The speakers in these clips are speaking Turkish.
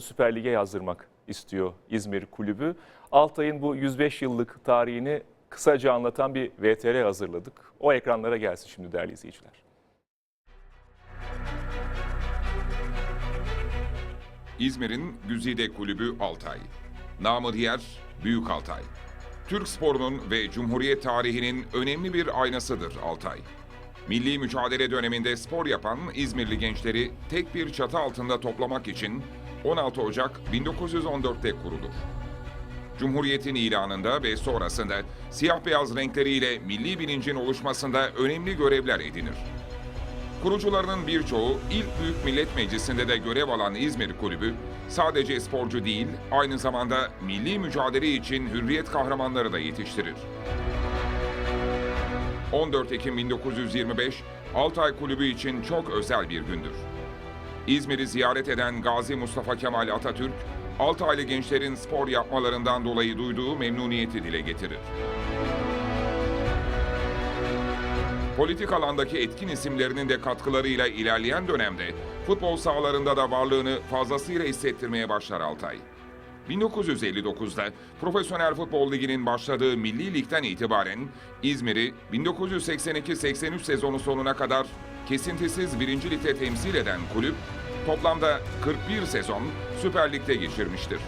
Süper Lig'e yazdırmak istiyor İzmir Kulübü. Altay'ın bu 105 yıllık tarihini kısaca anlatan bir VTR hazırladık. O ekranlara gelsin şimdi değerli izleyiciler. İzmir'in Güzide Kulübü Altay. Namı diğer Büyük Altay. Türk sporunun ve Cumhuriyet tarihinin önemli bir aynasıdır Altay. Milli mücadele döneminde spor yapan İzmirli gençleri tek bir çatı altında toplamak için 16 Ocak 1914'te kurulur. Cumhuriyetin ilanında ve sonrasında siyah beyaz renkleriyle milli bilincin oluşmasında önemli görevler edinir. Kurucularının birçoğu ilk Büyük Millet Meclisi'nde de görev alan İzmir Kulübü, sadece sporcu değil, aynı zamanda milli mücadele için hürriyet kahramanları da yetiştirir. 14 Ekim 1925, Altay Kulübü için çok özel bir gündür. İzmir'i ziyaret eden Gazi Mustafa Kemal Atatürk, Altaylı gençlerin spor yapmalarından dolayı duyduğu memnuniyeti dile getirir. Politik alandaki etkin isimlerinin de katkılarıyla ilerleyen dönemde futbol sahalarında da varlığını fazlasıyla hissettirmeye başlar Altay. 1959'da Profesyonel Futbol Ligi'nin başladığı Milli Lig'den itibaren İzmir'i 1982-83 sezonu sonuna kadar kesintisiz 1. Lig'de temsil eden kulüp toplamda 41 sezon Süper Lig'de geçirmiştir.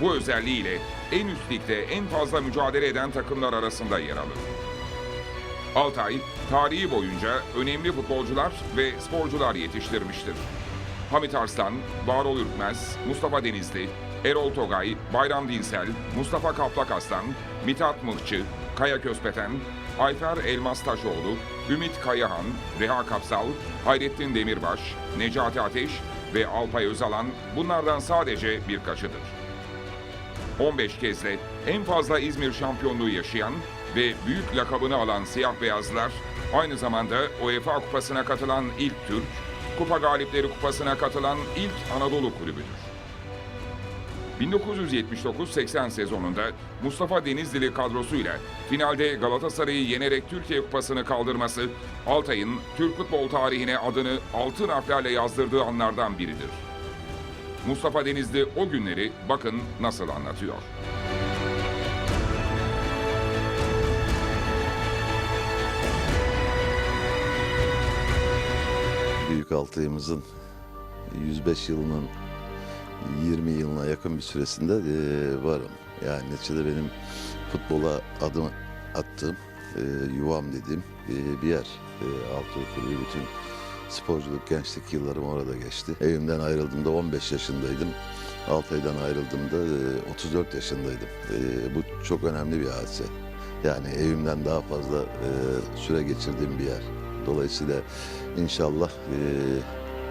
Bu özelliğiyle en üst ligde en fazla mücadele eden takımlar arasında yer alır. Altay, tarihi boyunca önemli futbolcular ve sporcular yetiştirmiştir. Hamit Arslan, Varol Ürkmez, Mustafa Denizli, Erol Togay, Bayram Dinsel, Mustafa Kaplak Aslan, Mithat Mıhçı, Kaya Köspeten, Ayfer Elmas Taşoğlu, Ümit Kayahan, Reha Kapsal, Hayrettin Demirbaş, Necati Ateş ve Alpay Özalan bunlardan sadece birkaçıdır. 15 kezde en fazla İzmir şampiyonluğu yaşayan ve büyük lakabını alan siyah beyazlar aynı zamanda UEFA Kupası'na katılan ilk Türk, Kupa Galipleri Kupası'na katılan ilk Anadolu kulübüdür. 1979-80 sezonunda Mustafa Denizlili kadrosuyla finalde Galatasaray'ı yenerek Türkiye Kupası'nı kaldırması Altay'ın Türk futbol tarihine adını altın harflerle yazdırdığı anlardan biridir. Mustafa Denizli o günleri bakın nasıl anlatıyor. Büyük Altay'ımızın 105 yılının 20 yılına yakın bir süresinde eee, varım. Yani neticede benim futbola adım attığım, eee, yuvam dediğim eee, bir yer. Eee Altay Kulübü bütün sporculuk, gençlik yıllarım orada geçti. Evimden ayrıldığımda 15 yaşındaydım. Altay'dan ayrıldığımda eee, 34 yaşındaydım. Eee, bu çok önemli bir hadise. Yani evimden daha fazla eee, süre geçirdiğim bir yer. Dolayısıyla inşallah eee,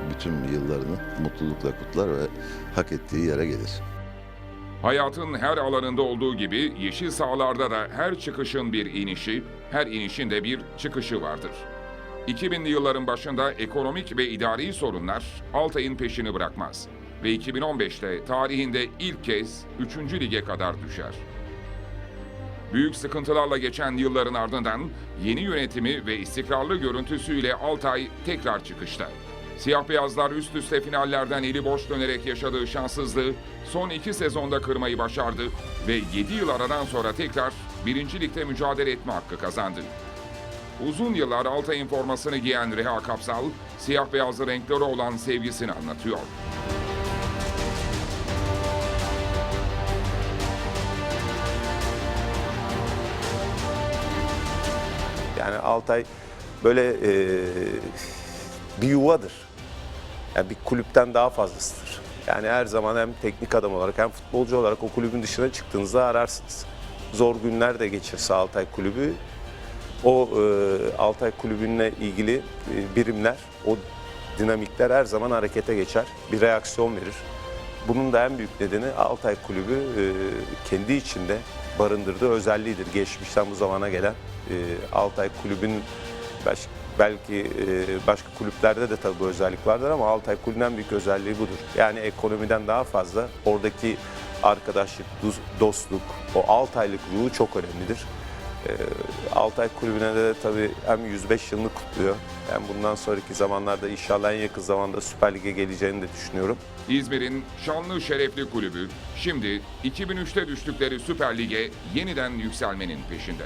bütün yıllarını mutlulukla kutlar ve hak ettiği yere gelir. Hayatın her alanında olduğu gibi yeşil sahalarda da her çıkışın bir inişi, her inişin de bir çıkışı vardır. 2000'li yılların başında ekonomik ve idari sorunlar Altay'ın peşini bırakmaz ve 2015'te tarihinde ilk kez 3. lige kadar düşer. Büyük sıkıntılarla geçen yılların ardından yeni yönetimi ve istikrarlı görüntüsüyle Altay tekrar çıkışta. Siyah beyazlar üst üste finallerden eli boş dönerek yaşadığı şanssızlığı son iki sezonda kırmayı başardı ve 7 yıl aradan sonra tekrar 1. Lig'de mücadele etme hakkı kazandı. Uzun yıllar Altay'ın formasını giyen Reha Kapsal, siyah beyazlı renkleri olan sevgisini anlatıyor. Yani Altay böyle e, bir yuvadır. Yani bir kulüpten daha fazlasıdır. Yani her zaman hem teknik adam olarak hem futbolcu olarak o kulübün dışına çıktığınızda ararsınız. Zor günler de geçirse Altay Kulübü, o e, Altay Kulübü'ne ilgili e, birimler, o dinamikler her zaman harekete geçer, bir reaksiyon verir. Bunun da en büyük nedeni Altay Kulübü e, kendi içinde barındırdığı özelliğidir. Geçmişten bu zamana gelen e, Altay Kulübü'nün belki e, başka kulüplerde de tabii bu özellik vardır ama Altay Kulübü'nün en büyük özelliği budur. Yani ekonomiden daha fazla oradaki arkadaşlık, dost- dostluk, o Altaylık ruhu çok önemlidir. Ee, Altay Kulübü'ne de tabii hem 105 yılını kutluyor hem bundan sonraki zamanlarda inşallah en yakın zamanda Süper Lig'e geleceğini de düşünüyorum. İzmir'in şanlı şerefli kulübü şimdi 2003'te düştükleri Süper Lig'e yeniden yükselmenin peşinde.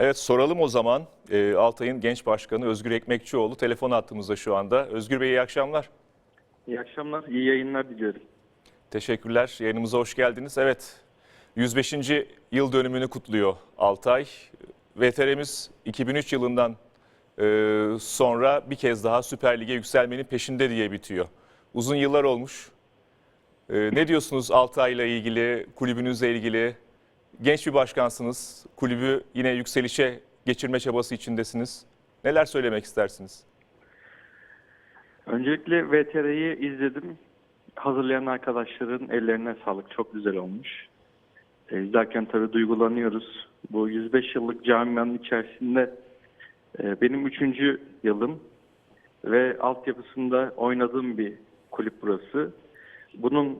Evet soralım o zaman. Ee, Altay'ın genç başkanı Özgür Ekmekçioğlu telefon attığımızda şu anda. Özgür Bey iyi akşamlar. İyi akşamlar, iyi yayınlar diliyorum. Teşekkürler. Yayınımıza hoş geldiniz. Evet, 105. yıl dönümünü kutluyor Altay. VTR'miz 2003 yılından e, sonra bir kez daha Süper Lig'e yükselmenin peşinde diye bitiyor. Uzun yıllar olmuş. E, ne diyorsunuz Altay'la ilgili, kulübünüzle ilgili? Genç bir başkansınız. Kulübü yine yükselişe geçirme çabası içindesiniz. Neler söylemek istersiniz? Öncelikle VTR'yi izledim. Hazırlayan arkadaşların ellerine sağlık. Çok güzel olmuş. E, izlerken tabii duygulanıyoruz. Bu 105 yıllık camianın içerisinde e, benim üçüncü yılım ve altyapısında oynadığım bir kulüp burası. Bunun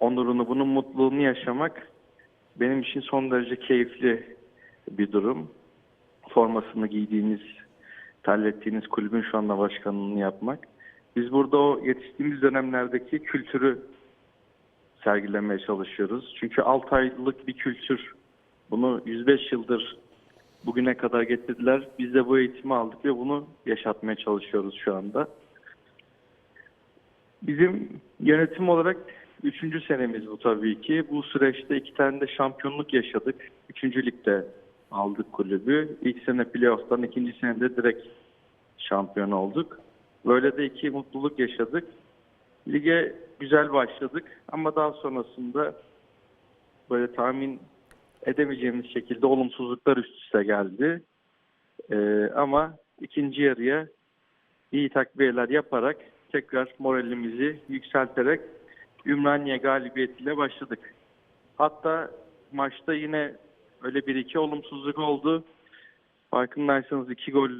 onurunu, bunun mutluluğunu yaşamak benim için son derece keyifli bir durum. Formasını giydiğiniz, terlettiğiniz kulübün şu anda başkanlığını yapmak. Biz burada o yetiştiğimiz dönemlerdeki kültürü sergilemeye çalışıyoruz. Çünkü 6 aylık bir kültür. Bunu 105 yıldır bugüne kadar getirdiler. Biz de bu eğitimi aldık ve bunu yaşatmaya çalışıyoruz şu anda. Bizim yönetim olarak üçüncü senemiz bu tabii ki. Bu süreçte iki tane de şampiyonluk yaşadık. Üçüncü ligde aldık kulübü. İlk sene playoff'tan, ikinci senede direkt şampiyon olduk. Böyle de iki mutluluk yaşadık. Lige güzel başladık ama daha sonrasında böyle tahmin edemeyeceğimiz şekilde olumsuzluklar üst üste geldi. Ee, ama ikinci yarıya iyi takviyeler yaparak tekrar moralimizi yükselterek Ümraniye galibiyetiyle başladık. Hatta maçta yine öyle bir iki olumsuzluk oldu. Farkındaysanız iki gol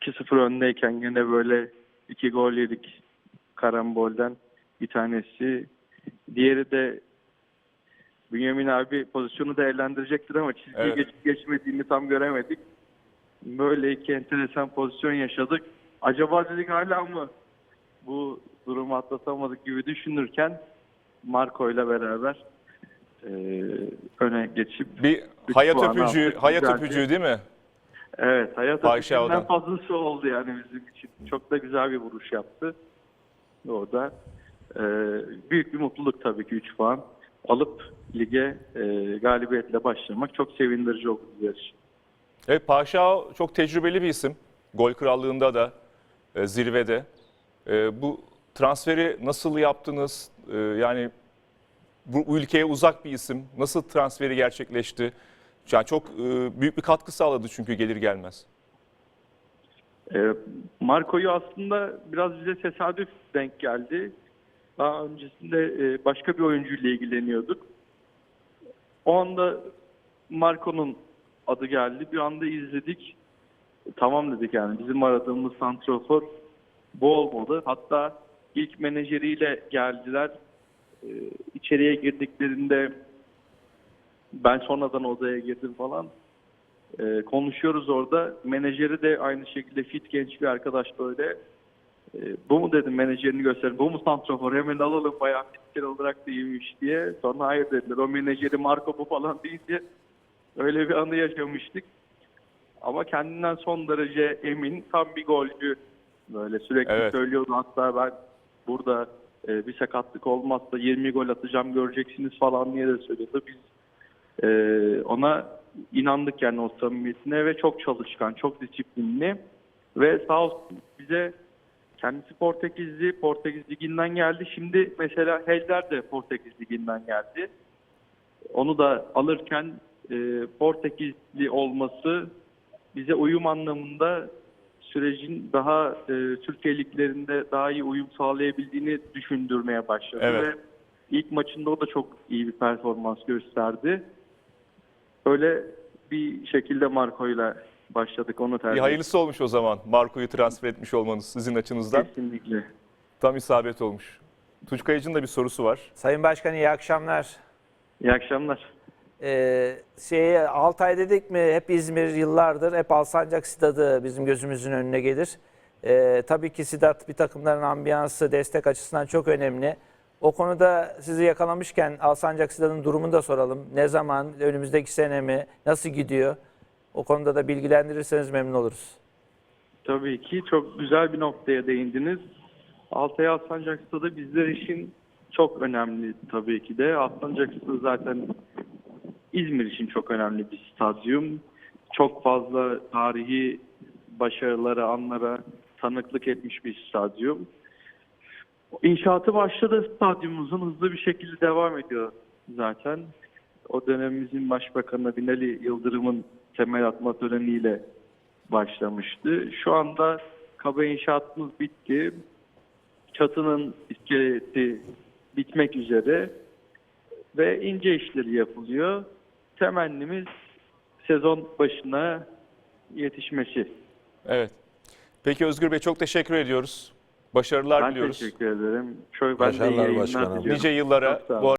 2-0 öndeyken gene böyle iki gol yedik karambolden bir tanesi. Diğeri de Bünyamin abi pozisyonu değerlendirecektir ama çizgiyi Evet. geçip geçmediğini tam göremedik. Böyle iki enteresan pozisyon yaşadık. Acaba dedik hala mı bu durumu atlatamadık gibi düşünürken Marco ile beraber e, öne geçip Bir hayat öpücüğü, aldık, hayat güzeldi. öpücüğü değil mi? Evet, hayat öpücüğünden fazlası oldu yani bizim için. Çok da güzel bir vuruş yaptı. Orada e, büyük bir mutluluk tabii ki 3 puan alıp lige e, galibiyetle başlamak çok sevindirici oldu bizler için. Evet Paşa çok tecrübeli bir isim. Gol krallığında da e, zirvede. E, bu transferi nasıl yaptınız? E, yani bu ülkeye uzak bir isim. Nasıl transferi gerçekleşti? Yani çok e, büyük bir katkı sağladı çünkü gelir gelmez. E, Marco'yu aslında biraz bize tesadüf denk geldi. Daha öncesinde e, başka bir oyuncuyla ilgileniyorduk. O anda Marco'nun adı geldi. Bir anda izledik. Tamam dedik yani bizim aradığımız santrofor bu olmalı. Hatta ilk menajeriyle geldiler. E, içeriye girdiklerinde ben sonradan odaya girdim falan. E, konuşuyoruz orada. Menajeri de aynı şekilde fit genç bir arkadaş böyle. E, bu mu dedim menajerini gösterin. Bu mu santrafor? Hemen alalım bayağı fiziksel olarak da iyiymiş diye. Sonra hayır dediler. O menajeri Marco bu falan deyince öyle bir anı yaşamıştık. Ama kendinden son derece emin. Tam bir golcü. Böyle sürekli Evet. söylüyordu. Hatta ben burada e, bir sakatlık olmazsa 20 gol atacağım göreceksiniz falan diye de söylüyordu. Biz e, ona inandık yani o samimiyetine ve çok çalışkan, çok disiplinli ve sağ olsun bize kendisi Portekizli, Portekiz Ligi'nden geldi. Şimdi mesela Helder de Portekiz Ligi'nden geldi. Onu da alırken e, Portekizli olması bize uyum anlamında sürecin daha e, Türkiye liglerinde daha iyi uyum sağlayabildiğini düşündürmeye başladı. Evet. Ve ilk maçında o da çok iyi bir performans gösterdi. Öyle bir şekilde Marco ile başladık onu tercih Bir hayırlısı olmuş o zaman Marco'yu transfer etmiş olmanız sizin açınızdan. Kesinlikle. Tam isabet olmuş. Tunç Kayıcı'nın da bir sorusu var. Sayın Başkan iyi akşamlar. İyi akşamlar. Ee, şey, Altay dedik mi hep İzmir yıllardır hep Alsancak Stadı bizim gözümüzün önüne gelir. Ee, tabii ki Sidat bir takımların ambiyansı destek açısından çok önemli. O konuda sizi yakalamışken Alsancak Stadı'nın durumunu da soralım. Ne zaman, önümüzdeki sene mi, nasıl gidiyor? O konuda da bilgilendirirseniz memnun oluruz. Tabii ki çok güzel bir noktaya değindiniz. Altay Alsancak Stadı bizler için çok önemli tabii ki de. Alsancak Stadı zaten İzmir için çok önemli bir stadyum. Çok fazla tarihi başarılara, anlara tanıklık etmiş bir stadyum. İnşaatı başladı stadyumumuzun hızlı bir şekilde devam ediyor zaten. O dönemimizin Başbakanı Binali Yıldırım'ın temel atma töreniyle başlamıştı. Şu anda kaba inşaatımız bitti. Çatının iskeleti bitmek üzere ve ince işleri yapılıyor. Temennimiz sezon başına yetişmesi. Evet. Peki Özgür Bey çok teşekkür ediyoruz. Başarılar Ben diliyoruz. teşekkür ederim. Çok ben de Başarılar yayınlar başkanım. diliyorum. Nice yıllara bu